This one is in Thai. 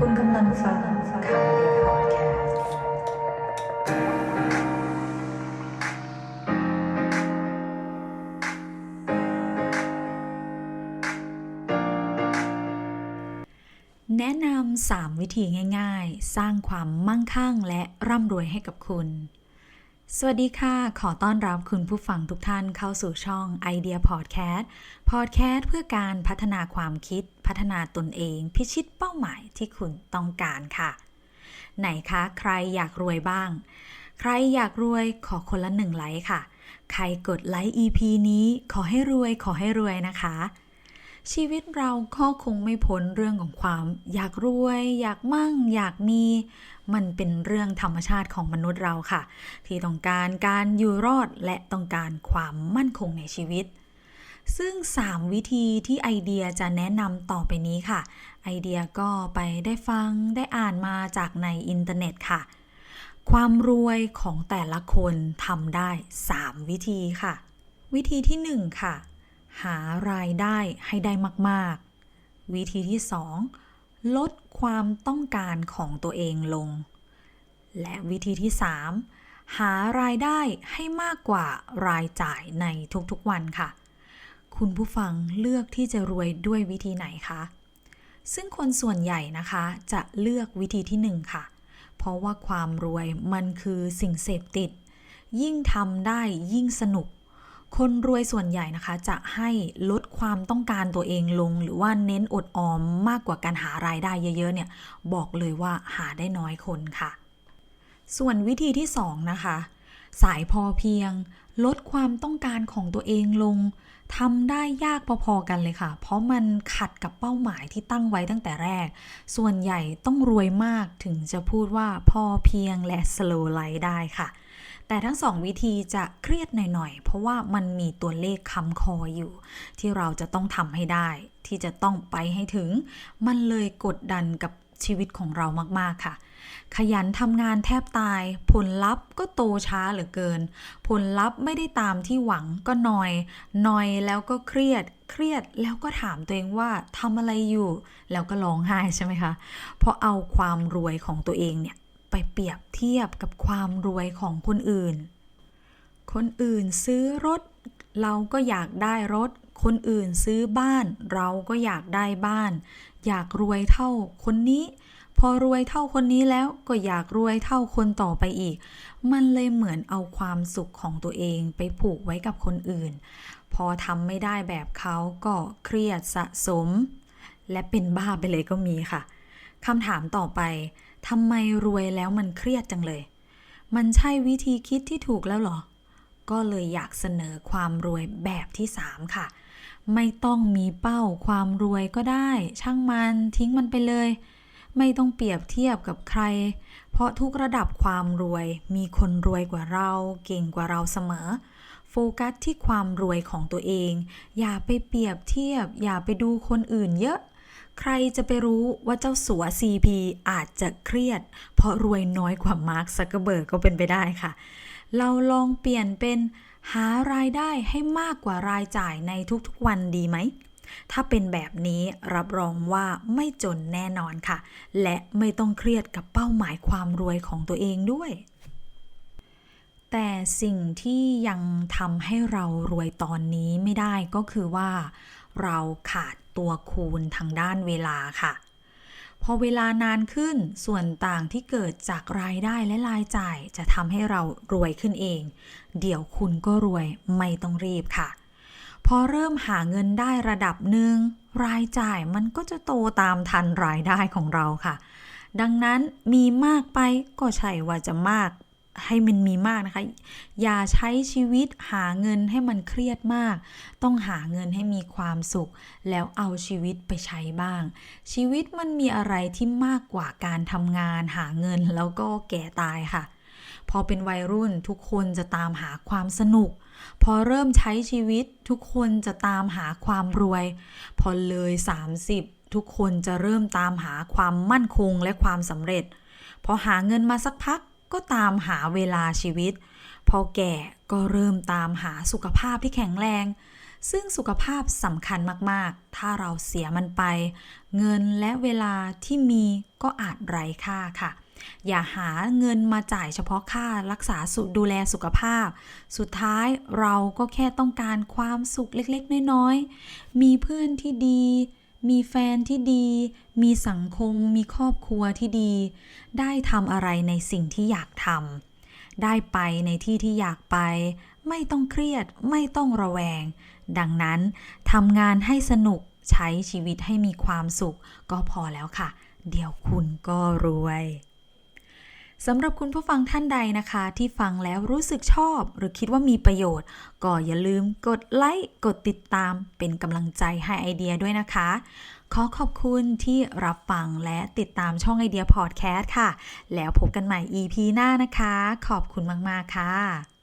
คุณกำลังฟังคำเดียวพอดแคสต์แนะนำ 3 วิธีง่าย ๆ สร้างความมั่งคั่งและร่ำรวยให้กับคุณ สวัสดีค่ะ ขอต้อนรับคุณผู้ฟังทุกท่านเข้าสู่ช่องไอเดียพอดแคสต์พอดแคสต์เพื่อการพัฒนาความคิด พัฒนาตนเอง พิชิตเป้าหมายที่คุณต้องการค่ะ ไหนคะ ใครอยากรวยบ้าง ใครอยากรวยขอคนละหนึ่งไลค์ค่ะ ใครกดไลค์ EP นี้ขอให้รวยขอให้รวยนะคะ ชีวิตเราก็คงไม่พ้นเรื่องของความ อยากรวย อยากมั่ง อยากมี มันเป็นเรื่องธรรมชาติของมนุษย์เราค่ะ ที่ต้องการการอยู่รอดและต้องการความมั่นคงในชีวิต ซึ่ง 3 วิธีที่ไอเดียจะแนะนำต่อไปนี้ค่ะ ไอเดียก็ไปได้ฟังได้อ่านมาจากในอินเทอร์เน็ตค่ะ ความรวยของแต่ละคนทำได้ 3 วิธีค่ะ วิธีที่ 1 ค่ะ หารายได้ให้ได้มาก ๆ วิธีที่ 2 ลดความต้องการของตัวเองลง และวิธีที่ 3 หารายได้ให้มากกว่ารายจ่ายในทุกๆวันค่ะ คุณผู้ฟังเลือกที่จะรวยด้วยวิธีไหนคะ ซึ่งคนส่วนใหญ่นะคะจะเลือกวิธีที่ 1 ค่ะ เพราะว่าความรวยมันคือสิ่งเสพติด ยิ่งทำได้ยิ่งสนุก คนรวยส่วนใหญ่นะคะ จะให้ลดความต้องการตัวเองลง หรือว่าเน้นอดออมมากกว่าการหารายได้เยอะๆเนี่ยบอกเลยว่าหาได้น้อยคนค่ะ ส่วนวิธีที่สองนะคะสายพอเพียง ลดความต้องการของตัวเองลงทำได้ยากพอๆกันเลยค่ะ เพราะมันขัดกับเป้าหมายที่ตั้งไว้ตั้งแต่แรก ส่วนใหญ่ต้องรวยมากถึงจะพูดว่าพอเพียงและ slow life ได้ค่ะ แต่ทั้งสองวิธีจะเครียดหน่อยๆ เพราะว่ามันมีตัวเลขคำคออยู่ ที่เราจะต้องทำให้ได้ ที่จะต้องไปให้ถึง มันเลยกดดันกับชีวิตของเรามากๆค่ะ ขยันทำงานแทบตาย ผลลัพธ์ก็โตช้าเหลือเกิน ผลลัพธ์ไม่ได้ตามที่หวังก็นอยนอยแล้วก็เครียด เครียดแล้วก็ถามตัวเองว่าทำอะไรอยู่ แล้วก็ร้องไห้ใช่ไหมคะ เพราะเอาความรวยของตัวเองเนี่ย ไปเปรียบเทียบกับความรวยของคนอื่น คนอื่นซื้อรถ เราก็อยากได้รถ คนอื่นซื้อบ้าน เราก็อยากได้บ้าน อยากรวยเท่าคนนี้ พอรวยเท่าคนนี้แล้วก็อยากรวยเท่าคนต่อไปอีก มันเลยเหมือนเอาความสุขของตัวเองไปผูกไว้กับคนอื่น พอทำไม่ได้แบบเขาก็เครียดสะสม และเป็นบ้าไปเลยก็มีค่ะคำถามต่อไป ทำไมรวยแล้วมันเครียดจังเลย มันใช่วิธีคิดที่ถูกแล้วเหรอ ก็เลยอยากเสนอความรวยแบบที่ 3 ค่ะ ไม่ต้องมีเป้าความรวยก็ได้ ช่างมันทิ้งมันไปเลย ไม่ต้องเปรียบเทียบกับใคร เพราะทุกระดับความรวยมีคนรวยกว่าเรา เก่งกว่าเราเสมอโฟกัสที่ความรวยของตัวเอง อย่าไปเปรียบเทียบ อย่าไปดูคนอื่นเยอะ ใครจะไปรู้ว่าเจ้าสัว CP อาจจะเครียด เพราะรวยน้อยกว่ามาร์คซักเกอร์เบิร์กก็เป็นไปได้ค่ะ เราลองเปลี่ยนเป็นหารายได้ให้มากกว่ารายจ่ายในทุกๆวันดีไหม ถ้าเป็นแบบนี้รับรองว่าไม่จนแน่นอนค่ะ และไม่ต้องเครียดกับเป้าหมายความรวยของตัวเองด้วย แต่สิ่งที่ยังทำให้เรารวยตอนนี้ไม่ได้ก็คือว่า เราขาด ตัวคูณทางด้านเวลาค่ะ พอเวลานานขึ้นส่วนต่างที่เกิดจากรายได้และรายจ่าย จะทำให้เรารวยขึ้นเอง เดี๋ยวคุณก็รวยไม่ต้องรีบค่ะ พอเริ่มหาเงินได้ระดับหนึ่งรายจ่ายมันก็จะโตตามทันรายได้ของเราค่ะ ดังนั้นมีมากไปก็ใช่ว่าจะมาก ให้มันมีมากนะคะ อย่าใช้ชีวิตหาเงินให้มันเครียดมาก ต้องหาเงินให้มีความสุข แล้วเอาชีวิตไปใช้บ้าง ชีวิตมันมีอะไรที่มากกว่าการทำงาน หาเงินแล้วก็แก่ตายค่ะ พอเป็นวัยรุ่นทุกคนจะตามหาความสนุก พอเริ่มใช้ชีวิตทุกคนจะตามหาความรวย พอเลย 30 ทุกคนจะเริ่มตามหาความมั่นคงและความสำเร็จ พอหาเงินมาสักพัก ก็ตามหาเวลาชีวิต พอแก่ก็เริ่มตามหาสุขภาพที่แข็งแรง ซึ่งสุขภาพสำคัญมากๆ ถ้าเราเสียมันไป เงินและเวลาที่มีก็อาจไร้ค่าค่ะ อย่าหาเงินมาจ่ายเฉพาะค่ารักษาสุดูแลสุขภาพ สุดท้ายเราก็แค่ต้องการความสุขเล็กๆ น้อยๆ มีเพื่อนที่ดี มีแฟนที่ดี มีสังคม มีครอบครัวที่ดี ได้ทำอะไรในสิ่งที่อยากทำ ได้ไปในที่ที่อยากไป ไม่ต้องเครียด ไม่ต้องระแวง ดังนั้นทำงานให้สนุก ใช้ชีวิตให้มีความสุข ก็พอแล้วค่ะ เดี๋ยวคุณก็รวย สำหรับคุณผู้ฟังท่านใดนะคะ ที่ฟังแล้วรู้สึกชอบ หรือคิดว่ามีประโยชน์ ก็อย่าลืมกดไลค์กดติดตามเป็นกำลังใจให้ไอเดียด้วยนะคะ ขอขอบคุณที่รับฟังและติดตามช่องไอเดียพอดแคสต์ค่ะ แล้วพบกันใหม่ EP หน้านะคะ ขอบคุณมาก ๆ ค่ะ